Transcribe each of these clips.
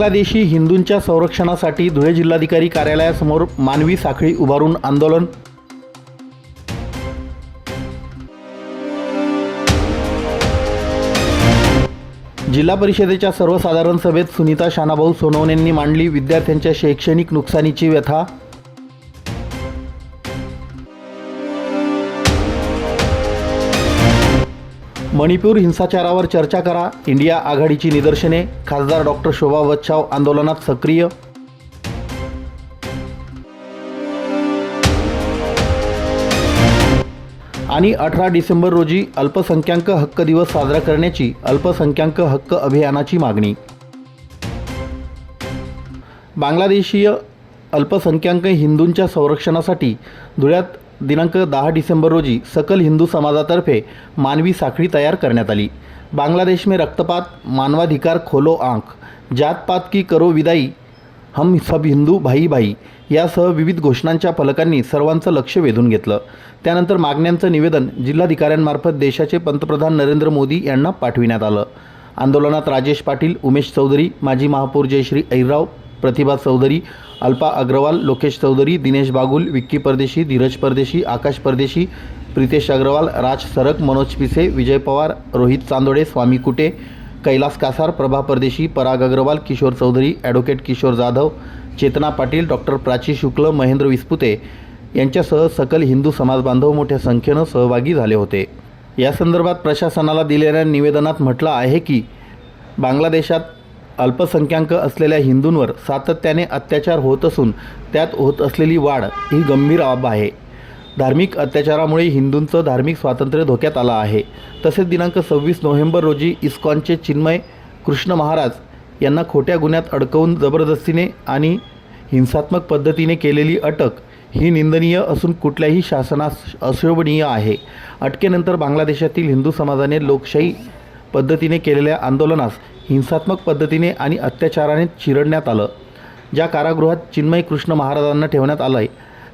बांगलादेशी हिंदूंच्या संरक्षणासाठी धुळे जिल्हाधिकारी कार्यालयासमोर मानवी साखळी उभारून आंदोलन. जिल्हा परिषदेच्या सर्वसाधारण सभेत सुनीता शानाभाऊ सोनवणेंनी मांडली विद्यार्थ्यांच्या शैक्षणिक नुकसानीची व्यथा मणिपूर हिंसाचारावर चर्चा करा. इंडिया आघाडीची निदर्शने. खासदार डॉक्टर शोभा वच्छाव आंदोलनात सक्रिय. आणि अठरा डिसेंबर रोजी अल्पसंख्याक हक्क दिवस साजरा करण्याची अल्पसंख्याक हक्क अभियानाची मागणी. बांगलादेशीय अल्पसंख्याक हिंदूंच्या संरक्षणासाठी धुळ्यात दिनांक दहा डिसेंबर रोजी सकल हिंदू समाजातर्फे मानवी साखळी तयार करण्यात आली. बांगलादेश में रक्तपात मानवाधिकार खोलो आंख जात पात की करो विदाई हम सब हिंदू भाई भाई यासह विविध घोषणांच्या फलकांनी सर्वांचं लक्ष वेधून घेतलं. त्यानंतर मागण्यांचं निवेदन जिल्हाधिकाऱ्यांमार्फत देशाचे पंतप्रधान नरेंद्र मोदी यांना पाठविण्यात आलं. आंदोलनात राजेश पाटील उमेश चौधरी माजी महापौर जयश्री ऐराव प्रतिभा चौधरी अल्पा अग्रवाल लोकेश चौधरी दिनेश बागुल विक्की परदेशी धीरज परदेशी आकाश परदेशी प्रितेश अग्रवाल राज सरक मनोज पिसे विजय पवार रोहित चांदोडे स्वामी कुटे कैलास कासार प्रभा परदेशी पराग अग्रवाल किशोर चौधरी ॲडव्होकेट किशोर जाधव चेतना पाटील डॉक्टर प्राची शुक्ल महेंद्र विस्पुते यांच्यासह सकल हिंदू समाज बांधव मोठ्या संख्येनं सहभागी झाले होते. या संदर्भात प्रशासनाला दिलेल्या निवेदनात म्हटलं आहे की बांगलादेशात अल्पसंख्याक असलेल्या हिंदूंवर सातत्याने अत्याचार होत असून त्यात होत असलेली वाढ ही गंभीर बाब आहे. धार्मिक अत्याचारामुळे हिंदूंचं धार्मिक स्वातंत्र्य धोक्यात आलं आहे. तसेच दिनांक सव्वीस नोव्हेंबर रोजी इस्कॉनचे चिन्मय कृष्ण महाराज यांना खोट्या गुन्ह्यात अडकवून जबरदस्तीने आणि हिंसात्मक पद्धतीने केलेली अटक ही निंदनीय असून कुठल्याही शासनास अशोभनीय आहे. अटकेनंतर बांगलादेशातील हिंदू समाजाने लोकशाही पद्धतीने केलेल्या आंदोलनास हिंसात्मक पद्धतीने आणि अत्याचाराने चिरडण्यात आलं. ज्या कारागृहात चिन्मय कृष्ण महाराजांना ठेवण्यात आलं आहे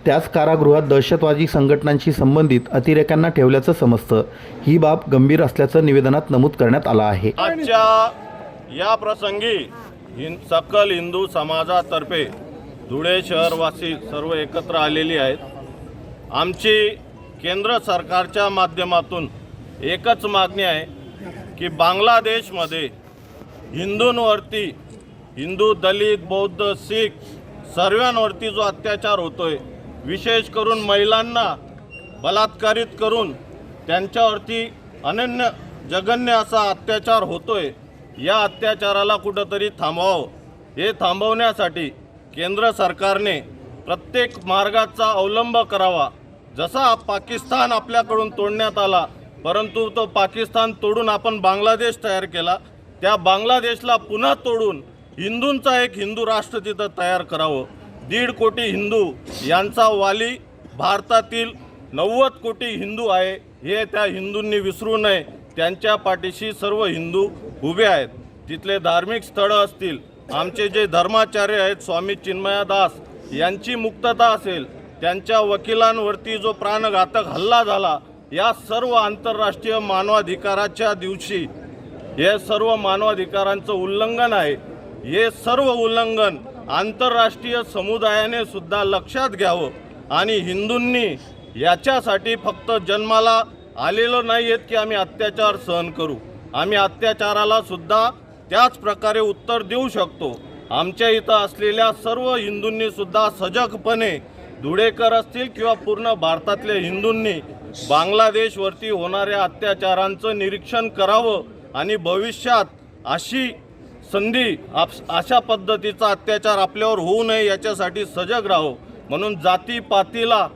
त्याच कारागृहात दहशतवादी संघटनांशी संबंधित अतिरेक्यांना ठेवल्याचं समजतं. ही बाब गंभीर असल्याचं निवेदनात नमूद करण्यात आलं आहे. आजच्या या प्रसंगी हिं सकल हिंदू समाजातर्फे धुळे शहरवासी सर्व एकत्र आलेली आहेत. आमची केंद्र सरकारच्या माध्यमातून एकच मागणी आहे की बांगलादेशमध्ये हिंदूंवरती हिंदू दलित बौद्ध शीख सर्वांवरती जो अत्याचार होतोय विशेष करून महिलांना बलात्कारित करून त्यांच्यावरती अनन्य जघन्य असा अत्याचार होतोय या अत्याचाराला कुठंतरी थांबवावं. हे थांबवण्यासाठी केंद्र सरकारने प्रत्येक मार्गाचा अवलंब करावा. जसा पाकिस्तान आपल्याकडून तोडण्यात आला परंतु तो पाकिस्तान तोडून आपण बांगलादेश तयार केला त्या बांगलादेशला पुन्हा तोडून हिंदूंचा एक हिंदू राष्ट्र तिथं तयार करावं. दीड कोटी हिंदू यांचा वाली भारतातील नव्वद कोटी हिंदू आहे. हे त्या हिंदूंनी विसरू नये. त्यांच्या पाठीशी सर्व हिंदू उभे आहेत. तिथले धार्मिक स्थळं असतील. आमचे जे धर्माचार्य आहेत स्वामी चिन्मयादास यांची मुक्तता असेल. त्यांच्या वकिलांवरती जो प्राणघातक हल्ला झाला या सर्व आंतरराष्ट्रीय मानवाधिकाराच्या दिवशी हे सर्व मानवाधिकारांचं उल्लंघन आहे. हे सर्व उल्लंघन आंतरराष्ट्रीय समुदायाने सुद्धा लक्षात घ्यावं आणि हिंदूंनी याच्यासाठी फक्त जन्माला आलेलं नाही आहेत की आम्ही अत्याचार सहन करू. आम्ही अत्याचाराला सुद्धा त्याच प्रकारे उत्तर देऊ शकतो. आमच्या इथं असलेल्या सर्व हिंदूंनी सुद्धा सजगपणे धुळेकर असतील किंवा पूर्ण भारतातल्या हिंदूंनी बांगलादेशवरती होणाऱ्या अत्याचारांचं निरीक्षण करावं आणि भविष्यात अशी संधी आप- अशा पद्धतीचा अत्याचार आपल्यावर होऊ नये याच्यासाठी सजग राहावं म्हणून जातीपातीला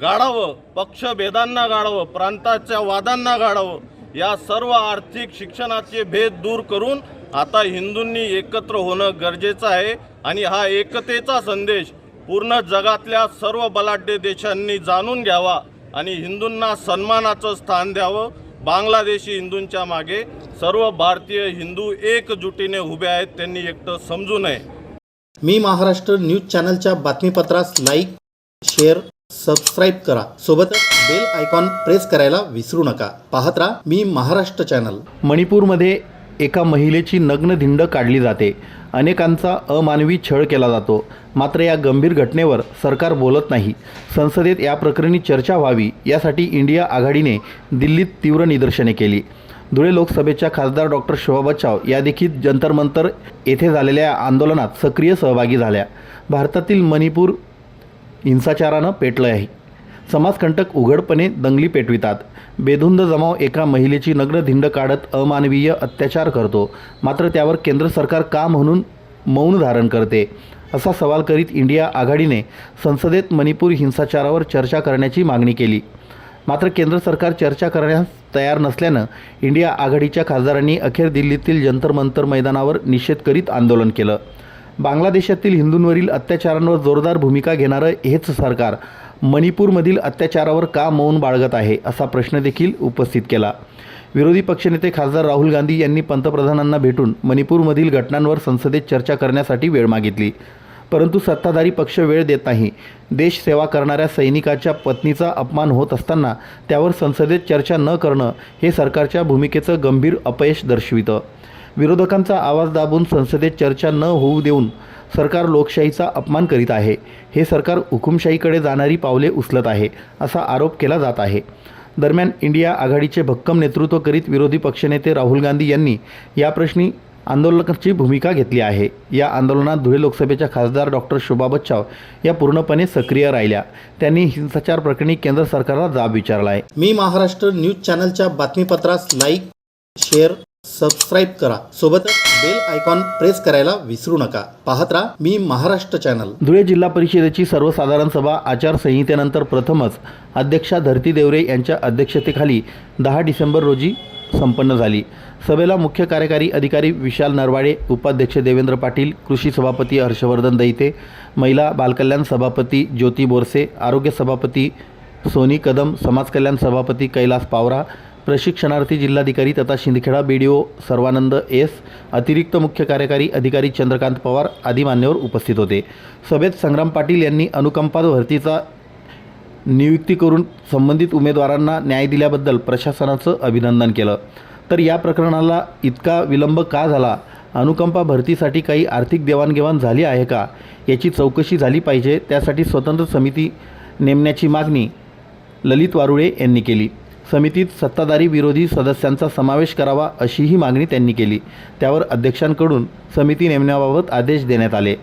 गाडावं पक्षभेदांना गाडावं प्रांताच्या वादांना गाडावं या सर्व आर्थिक शिक्षणाचे भेद दूर करून आता हिंदूंनी एकत्र होणं गरजेचं आहे. आणि हा एकतेचा संदेश पूर्ण जगातल्या सर्व बलाढ्य देशांनी जाणून घ्यावा आणि हिंदूंना सन्मानाचं स्थान द्यावं. बांगलादेशी हिंदूंच्या मागे सर्व भारतीय हिंदू एकजुटीने उभे आहेत त्यांनी एकटं समजू नये. मी महाराष्ट्र न्यूज चॅनलच्या बातमीपत्रास लाईक शेअर सबस्क्राईब करा. सोबतच बेल आयकॉन प्रेस करायला विसरू नका. पाहत राहा मी महाराष्ट्र चॅनल. मणिपूरमध्ये एका महिलेची नग्न धिंड काढली जाते. अनेकांचा अमानवी छळ केला जातो. मात्र या गंभीर घटनेवर सरकार बोलत नाही. संसदेत या प्रकरणी चर्चा व्हावी यासाठी इंडिया आघाडीने दिल्लीत तीव्र निदर्शने केली. धुळे लोकसभेच्या खासदार डॉक्टर शोभा बच्चाव या देखील जंतर मंतर येथे झालेल्या आंदोलनात सक्रिय सहभागी झाल्या. भारतातील मणिपूर हिंसाचारानं पेटलं आहे समाजकंटक उघडपणे दंगली पेटवितात. बेधुंद जमाव एका महिलेची नग्न धिंड काढत अमानवीय अत्याचार करतो. मात्र त्यावर केंद्र सरकार का म्हणून मौन धारण करते? असा सवाल करीत इंडिया आघाडीने संसदेत मणिपूर हिंसाचारावर चर्चा करण्याची मागणी केली. मात्र केंद्र सरकार चर्चा करण्यास तयार नसल्यानं इंडिया आघाडीच्या खासदारांनी अखेर दिल्लीतील जंतर मंतर मैदानावर निषेध करीत आंदोलन केलं. बांगलादेशातील हिंदूंवरील अत्याचारांवर जोरदार भूमिका घेणारं हेच सरकार. मणिपूरमधील अत्याचारावर का मौन बाळगत आहे असा प्रश्न देखील उपस्थित केला. विरोधी पक्षनेते खासदार राहुल गांधी यांनी पंतप्रधानांना भेटून मणिपूरमधील घटनांवर संसदेत चर्चा करण्यासाठी वेळ मागितली. परंतु सत्ताधारी पक्ष वेळ देत नाही. देश सेवा करणाऱ्या सैनिकाच्या पत्नीचा अपमान होत असताना त्यावर संसदेत चर्चा न करणं हे सरकारच्या भूमिकेचं गंभीर अपयश दर्शवितं. विरोधकांचा आवाज दाबून संसदेत चर्चा न होऊ देऊन सरकार लोकशाहीचा अपमान करीत आहे. हे सरकार हुकुमशाहीकडे जाणारी पावले उचलत आहे असा आरोप केला जात आहे. दरम्यान इंडिया आघाडीचे भक्कम नेतृत्व करीत विरोधी पक्षनेते राहुल गांधी यांनी या प्रश्नी भूमिका घेतली आहे. या आंदोलनात धुळे लोकसभेच्या खासदार डॉक्टर शोभा बच्चाव या पूर्णपणे सक्रिय राहिल्या. त्यांनी हिंसाचार प्रकरणी केंद्र सरकारला जाब विचारला आहे मी महाराष्ट्र न्यूज चॅनलच्या बातमीपत्रास लाईक शेअर सबस्क्राईब करा. सोबतच बेल आयकॉन प्रेस करायला विसरू नका. पाहत राहा मी महाराष्ट्र चॅनल धुळे जिल्हा परिषदेची सर्वसाधारण सभा आचारसंहितेनंतर प्रथमच अध्यक्षा धरती देवरे यांच्या अध्यक्षतेखाली दहा डिसेंबर रोजी संपन्न झाली. सभेला मुख्य कार्यकारी अधिकारी विशाल नरवाडे उपाध्यक्ष देवेंद्र पाटील कृषी सभापती हर्षवर्धन दैते महिला बालकल्याण सभापती ज्योती बोरसे आरोग्य सभापती सोनी कदम समाज कल्याण सभापती कैलास पावरा प्रशिक्षणार्थी जिल्हाधिकारी तथा Shindkheda B D O Sarvanand S अतिरिक्त मुख्य कार्यकारी अधिकारी चंद्रकांत पवार आदी मान्यवर उपस्थित होते. सभेत संग्राम पाटील यांनी अनुकंपा भरतीचा नियुक्ती करून संबंधित उमेदवारांना न्याय दिल्याबद्दल प्रशासनाचं अभिनंदन केलं. तर या प्रकरणाला इतका विलंब का झाला? अनुकंपा भरतीसाठी काही आर्थिक देवाणघेवाण झाली आहे का? याची चौकशी झाली पाहिजे त्यासाठी स्वतंत्र समिती नेमण्याची मागणी ललित वारुळे यांनी केली. समितीत सत्ताधारी विरोधी सदस्यांचा समावेश करावा अशीही मागणी त्यांनी केली. त्यावर अध्यक्षांकडून समिती नेमण्याबाबत आदेश देण्यात आले.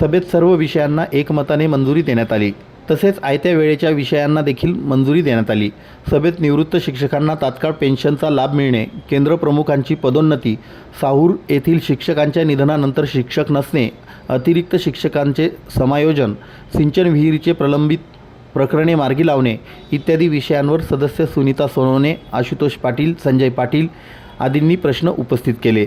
सभेत सर्व विषयांना एकमताने मंजुरी देण्यात आली. तसेच आयत्या वेळेच्या विषयांना देखील मंजुरी देण्यात आली. सभेत निवृत्त शिक्षकांना तात्काळ पेन्शनचा लाभ मिळणे केंद्र प्रमुखांची पदोन्नती साहूर येथील शिक्षकांच्या निधनानंतर शिक्षक नसणे अतिरिक्त शिक्षकांचे समायोजन सिंचन विहिरीचे प्रलंबित प्रकरणे मार्गी लावणे इत्यादी विषयांवर सदस्य सुनीता सोनवणे आशुतोष पाटील संजय पाटील आदींनी प्रश्न उपस्थित केले.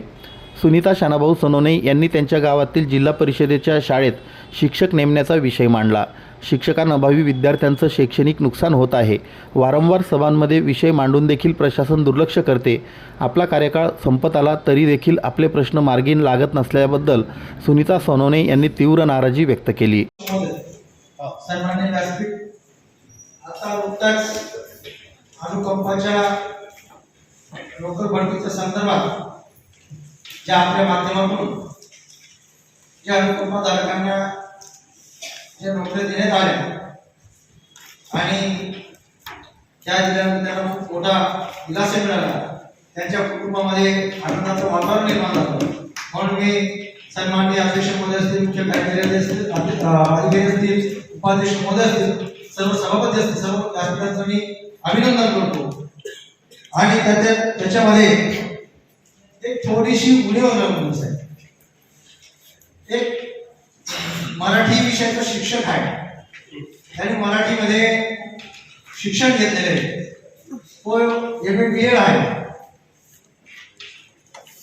सुनीता शानाभाऊ सोनवणे यांनी त्यांच्या गावातील जिल्हा परिषदेच्या शाळेत शिक्षक नेमण्याचा विषय मांडला. शिक्षकांअभावी विद्यार्थ्यांचं शैक्षणिक नुकसान होत आहे. वारंवार सभांमध्ये विषय मांडून देखील प्रशासन दुर्लक्ष करते. आपला कार्यकाळ संपत आला तरी देखील आपले प्रश्न मार्गीन लागत नसल्याबद्दल सुनीता सोनवणे यांनी तीव्र नाराजी व्यक्त केली. व्यासपीठ आता नुकताच अनुकंपाच्या नोकर भरतीच्या संदर्भात ज्या आपल्या माध्यमातून ज्या अनुकंपाधारकांना ज्या नोकऱ्या देण्यात आल्या आणि त्या दिल्यानंतर त्यांना खूप मोठा दिलासा मिळाला त्यांच्या कुटुंबामध्ये आनंदाचं वातावरण निर्माण झालं. म्हणून मी सन्माननीय अध्यक्ष महोदय असतील मुख्य कार्यकारी असतील अधिकारी असतील उपाध्यक्ष महोदय असतील सर्व सभापती असतील सर्व व्यासपीठांचं मी अभिनंदन करतो. आणि त्याच्या त्याच्यामध्ये एक थोडीशी उणीव नोंद साहेब. एक मराठी विषयाचा शिक्षक आहे. त्याने मराठीमध्ये शिक्षण घेतलेले आहे. तो एम ए बी एड आहे.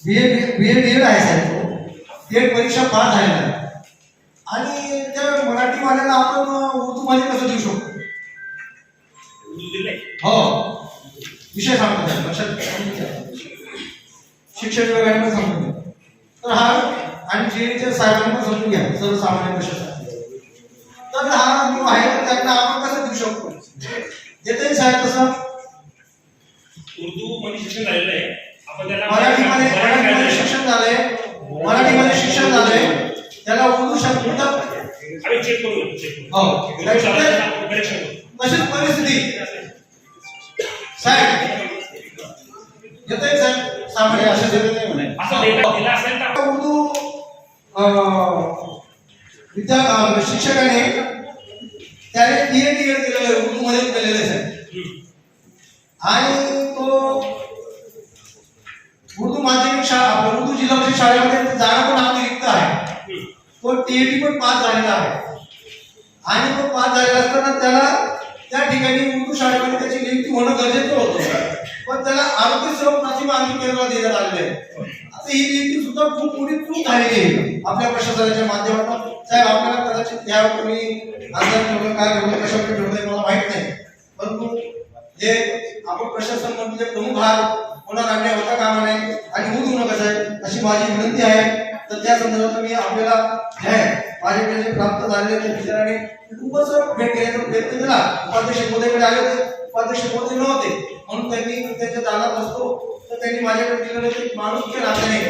B Ed B Ed B Ed आहे साहेब तो. एड परीक्षा पास झालेला आहे. आणि त्या मराठीवाल्याला आपण उर्दूमध्ये कसं देऊ शकतो? हो. विषय सांगतो लक्षात. शिक्षण विभागाने घ्या तर हा आणि जे साहेबांनी समजून घ्या सर्वसामान्य प्रशासन. तर हा जो आहे त्यांना आपण कसं देऊ शकतो? देते साहेब तसं? उर्दू मध्ये शिक्षण झालेलं आहे. आपण त्याला मराठीमध्ये मराठीमध्ये हो. तशीच परिस्थिती. साहेब साहेब? सामान्य असं देत नाही म्हणे. असं डेटा दिला असेल तर उर्दू अं, विद्या अं, शिक्षकाने त्याने पीएचडी केलेलं आहे उर्दू मध्ये केलेलं आहे साहेब. आणि तो उर्दू माध्यमिक शाळा उर्दू जिल्हा परिषद शाळेमध्ये जागा पण आपली रिक्त आहे. तो टीएटी पण पास झालेला आहे. आणि तो पास झालेला असताना त्याला त्या ठिकाणी उर्दू शाळेमध्ये त्याची नियुक्ती होणं गरजेचं होतं. पण त्याला आरोग्य सेवा प्रतिमा आरोग्य केंद्राला देण्यात आलेलं आहे. आता ही नियुक्ती सुद्धा खूप मोठी चूक झालेली आहे आपल्या प्रशासनाच्या माध्यमातून. साहेब आपल्याला कदाचित त्या तुम्ही अंदाज ठेवलं काय ठेवलं कशावर ठेवलं मला माहीत नाही. परंतु हे आपण प्रशासन म्हणजे प्रमुख भाग कोणा अन्याय होता कामा नाही आणि होऊ देऊ नका साहेब अशी माझी विनंती आहे. तर त्या संदर्भात मी आपल्याला हे माझ्याकडे प्राप्त झालेले विचाराने खूपच भेट घेण्याचा प्रयत्न केला. उपाध्यक्ष मोदीकडे आले होते. उपाध्यक्ष मोदी नव्हते. म्हणून त्यांनी त्यांच्या दानात असतो. तर त्यांनी माझ्याकडे दिलेलं ते माणुसकी नात्याने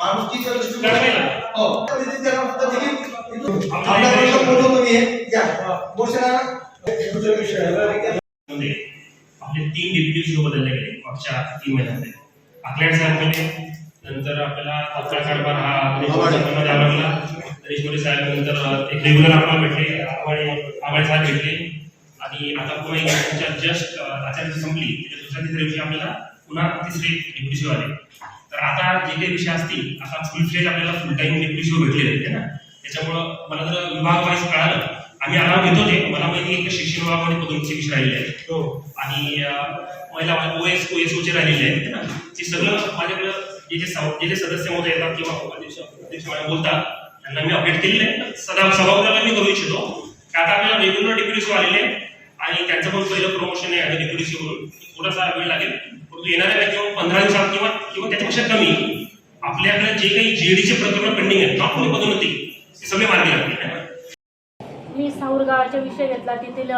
माणुसकीच्या दृष्टीकोनाने हो. तिथे त्यांना फक्त दिली. इथून आपल्याबरोबर बोलवतो मी. या. गोष्टीला मध्ये आपले तीन डेप्युटी सीओ बदलले गेले मागच्या तीन महिन्यामध्ये. आकलॅड साहेब गेले नंतर आपल्याला कारभार हा लागला मोरे साहेब नंतर एक रेग्युलर आपल्याला भेटले आवाळे आवाळे साहेब भेटले. आणि आता पुन्हा त्यांच्या जस्ट आचार्य संपली. त्याच्या दुसऱ्या तिसऱ्या दिवशी आपल्याला पुन्हा तिसरे डेप्युटी सीओ आले. तर आता जे काही विषय असतील आता फुल फ्लेज आपल्याला फुल टाइम डेप्युटी सीओ भेटलेले आहेत है ना? त्याच्यामुळं मला जर विभाग वाईज कळालं. आम्ही आराम घेतो ते. मला माहिती आहे शिक्षण विभागामध्ये पदोन्नती विषय राहिलेले आहेत. आणि अं, महिला ओएस ओएस चे राहिलेले आहेत है ना? ते सगळं माझ्याकडे जे जे सदस्य महोदय येतात किंवा बोलतात त्यांना मी अपडेट केलेले सदा सभागृहाला मी करू इच्छितो. आता आपल्याला रेग्युलर डेप्युटी आलेले आणि त्यांचं पण पहिलं प्रमोशन आहे आणि डेप्युटी म्हणून थोडासा वेळ लागेल. परंतु येणाऱ्या किंवा पंधरा दिवसात किंवा किंवा त्याच्यापेक्षा कमी. आपल्याकडे जे काही जीडीचे प्रकरण पेंडिंग आहेत नॉट ओनली पदोन्नती ते सगळे मार्गी लागतील. मी साऊर गावाचा विषय घेतला. तेथील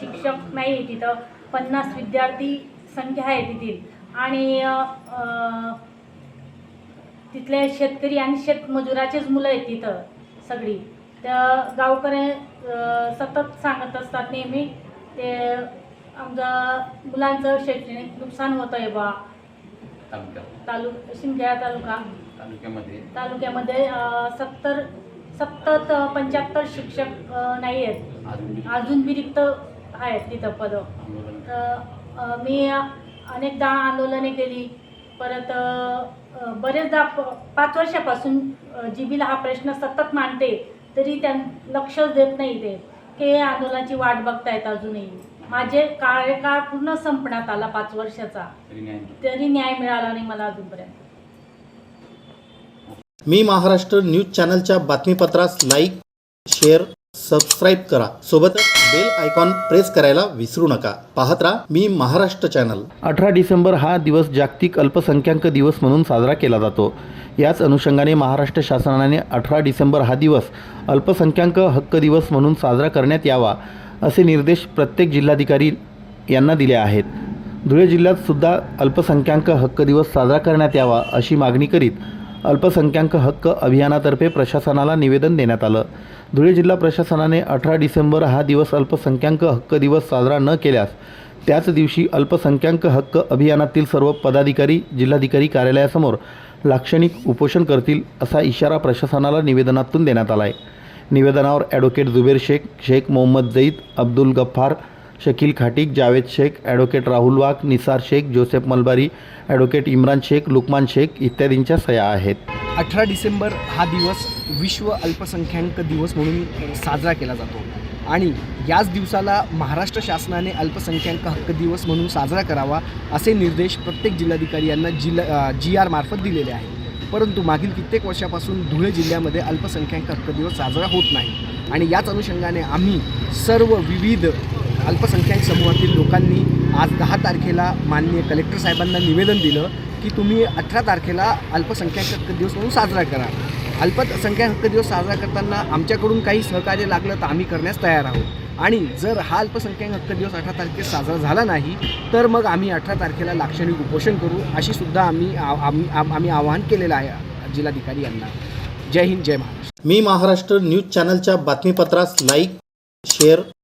शिक्षक नाही आहे तिथं. पन्नास विद्यार्थी संख्या आहे तेथील. आणि तिथले शेतकरी आणि शेतमजुराचेच मुलं आहेत तिथं सगळी. त्या गावकरी अ, सतत सांगत असतात नेहमी ते आमच्या मुलांचं शैक्षणिक नुकसान होतं आहे बा तालुक शिंदखेडा तालुका. तालुक्यामध्ये? तालुक्यामध्ये सत्तर सत्तर पंच्याहत्तर शिक्षक नाही आहेत. अजून अजून बी रिक्त आहेत तिथं पदं. तर मी अनेकदा आंदोलने केली. परत बरेचदा पाच वर्षापासून जी बीला हा प्रश्न सतत मांडते तरी त्यां लक्षच देत नाही ते. की आंदोलनाची वाट बघतायत अजूनही. माझे कार्यकाळ पूर्ण संपण्यात आला पाच वर्षाचा. तरी न्याय तरी न्याय मिळाला नाही मला अजूनपर्यंत. मी महाराष्ट्र न्यूज चॅनलच्या बातमीपत्रास लाईक शेअर सबस्क्राईब करा. सोबतच बेल आयकॉन प्रेस करायला विसरू नका. पाहत राहा मी महाराष्ट्र चॅनल अठरा डिसेंबर हा दिवस जागतिक अल्पसंख्याक दिवस म्हणून साजरा केला जातो. याच अनुषंगाने महाराष्ट्र शासनाने अठरा डिसेंबर हा दिवस अल्पसंख्याक हक्क दिवस म्हणून साजरा करण्यात यावा असे निर्देश प्रत्येक जिल्हाधिकारी यांना दिले आहेत. धुळे जिल्ह्यात सुद्धा अल्पसंख्याक हक्क दिवस साजरा करण्यात यावा अशी मागणी करीत अल्पसंख्याक हक्क अभियानातर्फे प्रशासनाला निवेदन देण्यात आलं. धुळे जिल्हा प्रशासनाने अठरा डिसेंबर हा दिवस अल्पसंख्याक हक्क दिवस साजरा न केल्यास त्याच दिवशी अल्पसंख्याक हक्क अभियानातील सर्व पदाधिकारी जिल्हाधिकारी कार्यालयासमोर लाक्षणिक उपोषण करतील असा इशारा प्रशासनाला निवेदनातून देण्यात आला आहे निवेदनावर advocate Zuber Shaikh Shaikh Mohammed Zaid Abdul Gaffar Shakil Khatik Javed Shaikh advocate Rahul Wagh Nisar Shaikh Joseph Malbari advocate Imran Shaikh Lukman Shaikh इत्यादींच्या सह्या आहेत. अठरा डिसेंबर हा दिवस विश्व अल्पसंख्याक दिवस म्हणून साजरा केला जातो. आणि याच दिवसाला महाराष्ट्र शासनाने अल्पसंख्याक हक्क दिवस म्हणून साजरा करावा असे निर्देश प्रत्येक जिल्हाधिकारी यांना जिल्हा जी आर मार्फत दिलेले आहे परंतु मागील कित्येक वर्षापासून धुळे जिल्ह्यामध्ये अल्पसंख्याक हक्क दिवस साजरा होत नाही. आणि याच अनुषंगाने आम्ही सर्व विविध अल्पसंख्याक समूहातील लोकांनी आज दहा तारखेला माननीय कलेक्टर साहेबांना निवेदन दिलं की तुम्ही अठरा तारखेला अल्पसंख्याक हक्क दिवस म्हणून साजरा करा. अल्पसंख्याक हक्क दिवस साजरा करताना आमच्याकडून काही सहकार्य लागलं तर आम्ही करण्यास तयार आहोत. आणि जर हा अल्पसंख्याक हक्क दिवस अठरा तारखेस साजरा झाला नाही तर मग आम्ही अठरा तारखेला लाक्षणिक उपोषण करू अशी सुद्धा आम्ही आम्ही आम- आम्ही आवाहन केलेलं आहे जिल्हाधिकारी यांना. जय हिंद जय महाराष्ट्र. मी महाराष्ट्र न्यूज चॅनलच्या बातमीपत्रास लाईक शेअर